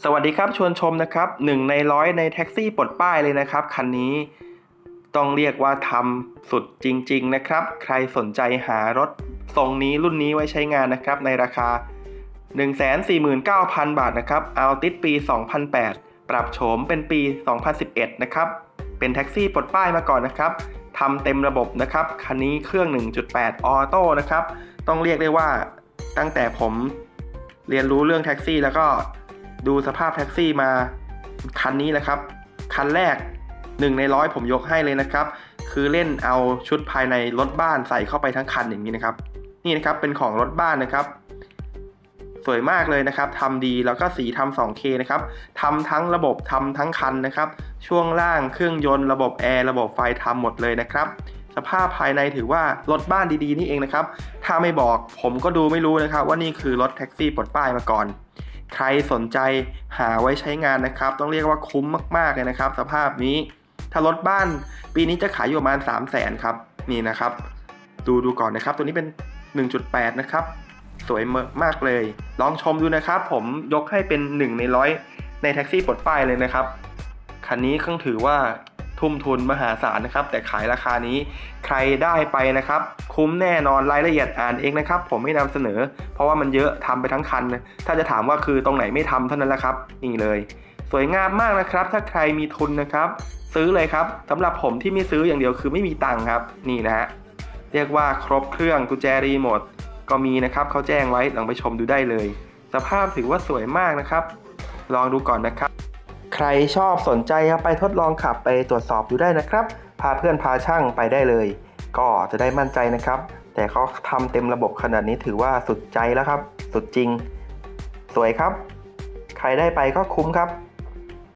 สวัสดีครับชวนชมนะครับหนึ่งในร้อยในแท็กซี่ปลดป้ายเลยนะครับ คันนี้ต้องเรียกว่าทำสุดจริง ๆ นะครับ ใครสนใจหารถทรงนี้รุ่นนี้ไว้ใช้งานนะครับ ในราคา 149,000 บาทนะครับเอาติดปี 2008 ปรับโฉมเป็นปี 2011 นะครับ เป็นแท็กซี่ปลดป้ายมาก่อนนะครับทำเต็มระบบนะครับ คันนี้เครื่อง 1.8 ออโต้นะครับ ต้องเรียกได้ว่าตั้งแต่ผมเรียนรู้เรื่องแท็กซี่แล้วก็ ดูสภาพแท็กซี่มาคันนี้นะครับ คันแรกหนึ่งในร้อยผมยกให้เลยนะครับ คือเล่นเอาชุดภายในรถบ้านใส่เข้าไปทั้งคันอย่างนี้นะครับ นี่นะครับเป็นของรถบ้านนะครับ สวยมากเลยนะครับทำดีแล้วก็สีทำ 2K นะครับทำทั้งระบบทำทั้งคันนะครับ ช่วงล่างเครื่องยนต์ระบบแอร์ระบบไฟทำหมดเลยนะครับสภาพภายในถือว่ารถบ้านดีๆนี่เองนะครับ ถ้าไม่บอกผมก็ดูไม่รู้นะครับ ว่านี่คือรถแท็กซี่ปลดป้ายมาก่อน ใครสนใจหาไว้ใช้งานนะครับ ต้องเรียกว่าคุ้มมากๆเลยนะครับ สภาพนี้ ถ้ารถบ้านปีนี้จะขายอยู่ประมาณ 3 0 0แสนครับ นี่นะครับ ดูดูก่อนนะครับ ตัวนี้เป็น 1.8 นะครับ สวยมากเลย ลองชมดูนะครับ ผมยกให้เป็น 1 ในร้อยในแท็กซี่ปลดป้ายเลยนะครับ คันนี้เครื่องถือว่า ทุ่มทุนมหาศาลนะครับ แต่ขายราคานี้ใครได้ไปนะครับ คุ้มแน่นอนรายละเอียดอ่านเองนะครับ ผมไม่นำเสนอ เพราะว่ามันเยอะทำไปทั้งคัน ถ้าจะถามว่าคือตรงไหนไม่ทำเท่านั้นแหละครับ นี่เลย สวยงามมากนะครับ ถ้าใครมีทุนนะครับ ซื้อเลยครับสำหรับผมที่ไม่ซื้ออย่างเดียวคือไม่มีตังค์ครับนี่นะฮะเรียกว่าครบเครื่องกุญแจรีโมทก็มีนะครับเขาแจ้งไว้ลองไปชมดูได้เลย สภาพถือว่าสวยมากนะครับ ลองดูก่อนนะครับ ใครชอบสนใจครับไปทดลองขับไปตรวจสอบดูได้นะครับ พาเพื่อนพาช่างไปได้เลย ก็จะได้มั่นใจนะครับ แต่เขาทำเต็มระบบขนาดนี้ถือว่าสุดใจแล้วครับ สุดจริง สวยครับ ใครได้ไปก็คุ้มครับ